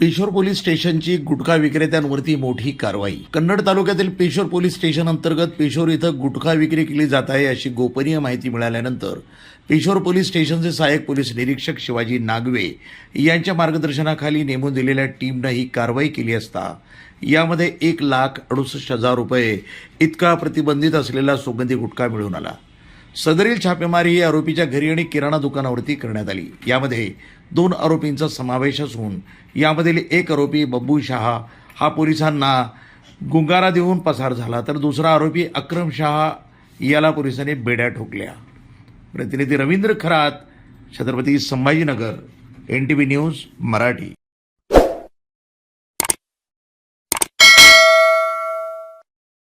Peshawar police स्टेशनची गुटखा विक्रेत्यांवरती मोठी कारवाई. कन्नड तालुक्यातील पेशोर पोलीस स्टेशन अंतर्गत पेशोर इथं गुटखा विक्री केली जात आहे अशी गोपनीय माहिती मिळाल्यानंतर पेशोर पोलीस स्टेशनचे सहाय्यक पोलीस निरीक्षक शिवाजी नागवे यांच्या मार्गदर्शनाखाली नेमून दिलेल्या टीमनं ही कारवाई केली असता यामध्ये एक लाख अडुसष्ट हजार रुपये इतका प्रतिबंधित असलेला सुगंधी गुटखा मिळून आला. सदरील छापेमारी ही आरोपीच्या घरी आणि किराणा दुकानावरती करण्यात आली. यामध्ये दोन आरोपींचा समावेश असून यामधील एक आरोपी बब्बू शहा हा पोलिसांना गुंगारा देऊन पसार झाला तर दुसरा आरोपी अक्रम शहा याला पोलिसांनी बेड्या ठोकल्या. प्रतिनिधी Ravindra Kharat Chhatrapati Sambhajinagar N T V news Marathi.